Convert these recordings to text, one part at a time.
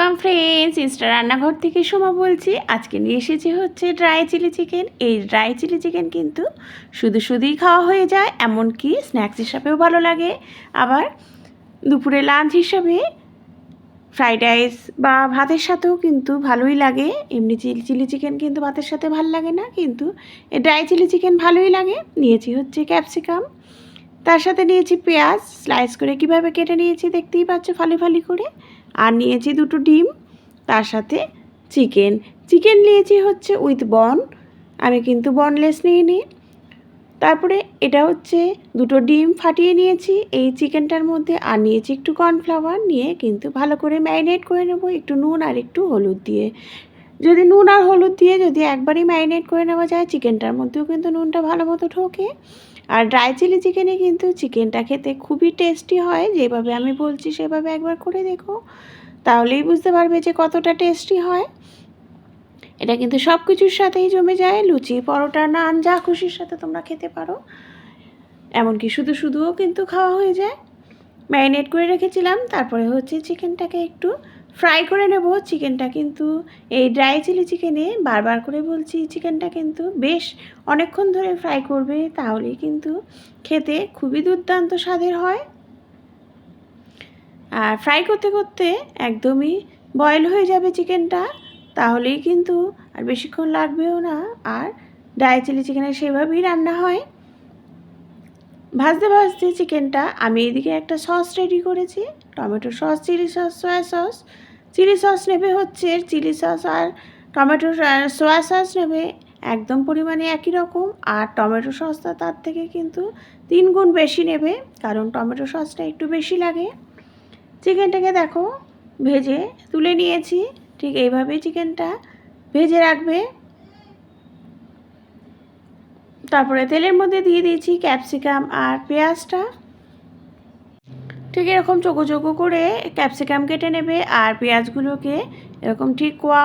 Welcome friends Insta রান্নাঘর থেকে সোমা বলছি। আজকে নিয়ে এসেছি হচ্ছে ড্রাই চিলি চিকেন এই ড্রাই চিলি চিকেন কিন্তু শুধু শুধুই খাওয়া হয়ে যায়, এমনকি স্ন্যাক্স হিসাবেও ভালো লাগে। আবার দুপুরে লাঞ্চ হিসাবে ফ্রাইড রাইস বা ভাতের সাথেও কিন্তু ভালোই লাগে। এমনি চিলি চিলি চিকেন কিন্তু ভাতের সাথে ভালো লাগে না, কিন্তু ড্রাই চিলি চিকেন ভালোই লাগে। নিয়েছি হচ্ছে ক্যাপসিকাম তার সাথে নিয়েছি পেঁয়াজ। স্লাইস করে কীভাবে কেটে নিয়েছি দেখতেই পাচ্ছ, ফালি ফালি করে। আর নিয়েছি দুটো ডিম, তার সাথে চিকেন। চিকেন নিয়েছি হচ্ছে উইথ বন। আমি কিন্তু বনলেস নিয়ে নিই তারপরে এটা হচ্ছে দুটো ডিম ফাটিয়ে নিয়েছি এই চিকেনটার মধ্যে, আর নিয়েছি একটু কর্নফ্লাওয়ার নিয়ে কিন্তু ভালো করে ম্যারিনেট করে নেব একটু নুন আর একটু হলুদ দিয়ে। যদি নুন আর হলুদ দিয়ে যদি একবারই ম্যারিনেট করে নেওয়া যায়, চিকেনটার মধ্যেও কিন্তু নুনটা ভালো মতো ঢোকে। আর ড্রাই চিলি চিকেনে কিন্তু চিকেনটা খেতে খুবই টেস্টি হয়, যেভাবে আমি বলছি সেভাবে একবার করে দেখো। তাহলেই বুঝতে পারবে যে কতটা টেস্টি হয়। এটা কিন্তু সব কিছুর সাথেই জমে যায়, লুচি, পরোটা, নান, যা খুশির সাথে তোমরা খেতে পারো। এমনকি শুধু শুধুও কিন্তু খাওয়া হয়ে যায়। ম্যারিনেট করে রেখেছিলাম, তারপরে হচ্ছে চিকেনটাকে একটু ফ্রাই করে নেব চিকেনটা কিন্তু, এই ড্রাই চিলি চিকেনে বারবার করে বলছি চিকেনটা কিন্তু বেশ অনেকক্ষণ ধরে ফ্রাই করবে, তাহলেই কিন্তু খেতে খুবই দুর্দান্ত স্বাদের হয়। আর ফ্রাই করতে করতে একদমই বয়েল হয়ে যাবে চিকেনটা, তাহলেই কিন্তু আর বেশিক্ষণ লাগবেও না। আর ড্রাই চিলি চিকেনে সেভাবেই রান্না হয়। ভাজতে ভাজতে চিকেনটা আমি এদিকে একটা সস রেডি করেছি। Tomato sauce, chilli sauce soya sauce. Chilli sauce নেবে হচ্ছে চিলি সস আর টমেটো সয়া সস নেবে একদম পরিমাণে একই রকম। আর টমেটো সসটা তার থেকে কিন্তু তিন গুণ বেশি নেবে, কারণ টমেটো সসটা একটু বেশি লাগে। চিকেনটাকে দেখো, ভেজে তুলে নিয়েছি। ঠিক এইভাবেই চিকেনটা ভেজে রাখবে। তারপরে তেলের মধ্যে দিয়ে দিয়েছি ক্যাপসিকাম আর পেঁয়াজটা। ঠিক এরকম চোখো চোখো করে ক্যাপসিকাম কেটে নেবে আর পেঁয়াজগুলোকে এরকম ঠিক কোয়া,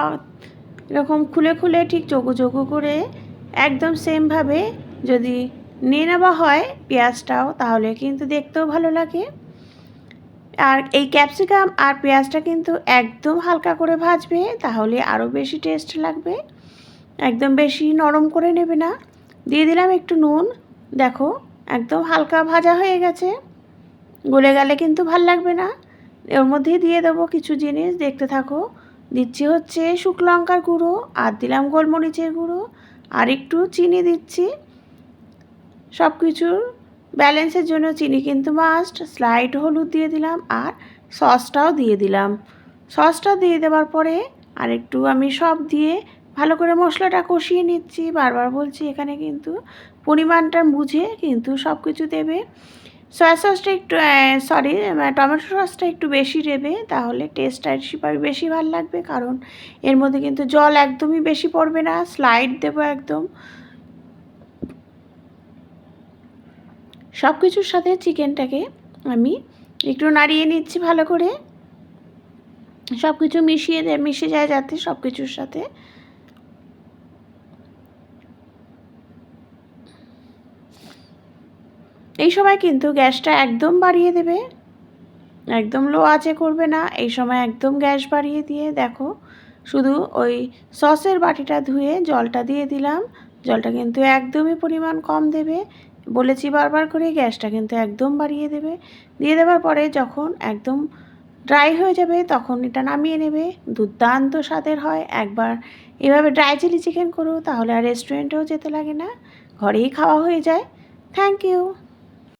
এরকম খুলে খুলে ঠিক চোখো চোখো করে একদম সেমভাবে যদি নিয়ে নেওয়া হয় পেঁয়াজটাও তাহলে কিন্তু দেখতেও ভালো লাগে। আর এই ক্যাপসিকাম আর পেঁয়াজটা কিন্তু একদম হালকা করে ভাজবে তাহলে আরও বেশি টেস্ট লাগবে। একদম বেশি নরম করে নেবে না। দিয়ে দিলাম একটু নুন। দেখো, একদম হালকা ভাজা হয়ে গেছে। গলে গেলে কিন্তু ভালো লাগবে না। ওর মধ্যেই দিয়ে দেবো কিছু জিনিস। দেখতে থাকো, দিচ্ছি হচ্ছে শুকনো লঙ্কার গুঁড়ো, আর দিলাম গোলমরিচের গুঁড়ো, আর একটু চিনি দিচ্ছি। সব কিছুর ব্যালেন্সের জন্য চিনি কিন্তু মাস্ট স্লাইড হলুদ দিয়ে দিলাম, আর সসটাও দিয়ে দিলাম। সসটা দিয়ে দেওয়ার পরে আর একটু আমি সব দিয়ে ভালো করে মশলাটা কষিয়ে নিচ্ছি, বারবার বলছি এখানে কিন্তু পরিমাণটা বুঝে কিন্তু সব কিছু দেবে। সয়া সসটা একটু সরি টমেটো সসটা একটু বেশি দেবে, তাহলে টেস্টটা বেশি ভালো লাগবে, কারণ এর মধ্যে কিন্তু জল একদমই বেশি পড়বে না স্লাইড দেবো একদম। সব কিছুর সাথে চিকেনটাকে আমি একটু নাড়িয়ে নিচ্ছি ভালো করে। সব কিছু মিশিয়ে মিশে যায় যাতে সব কিছুর সাথে। এই সময় কিন্তু গ্যাসটা একদম বাড়িয়ে দেবে। একদম লো আঁচে করবে না। এই সময় একদম গ্যাস বাড়িয়ে দিয়ে দেখো, শুধু ওই সসের বাটিটা ধুয়ে জলটা দিয়ে দিলাম। জলটা কিন্তু একদমই পরিমাণ কম দেবে। বলেছি বারবার করে গ্যাসটা কিন্তু একদম বাড়িয়ে দেবে। দিয়ে দেওয়ার পরে যখন একদম ড্রাই হয়ে যাবে তখন এটা নামিয়ে নেবে। দুর্দান্ত স্বাদের হয়। একবার এভাবে ড্রাই চিলি চিকেন করো তাহলে আর রেস্টুরেন্টেও যেতে লাগে না। ঘরেই খাওয়া হয়ে যায়। Thank you.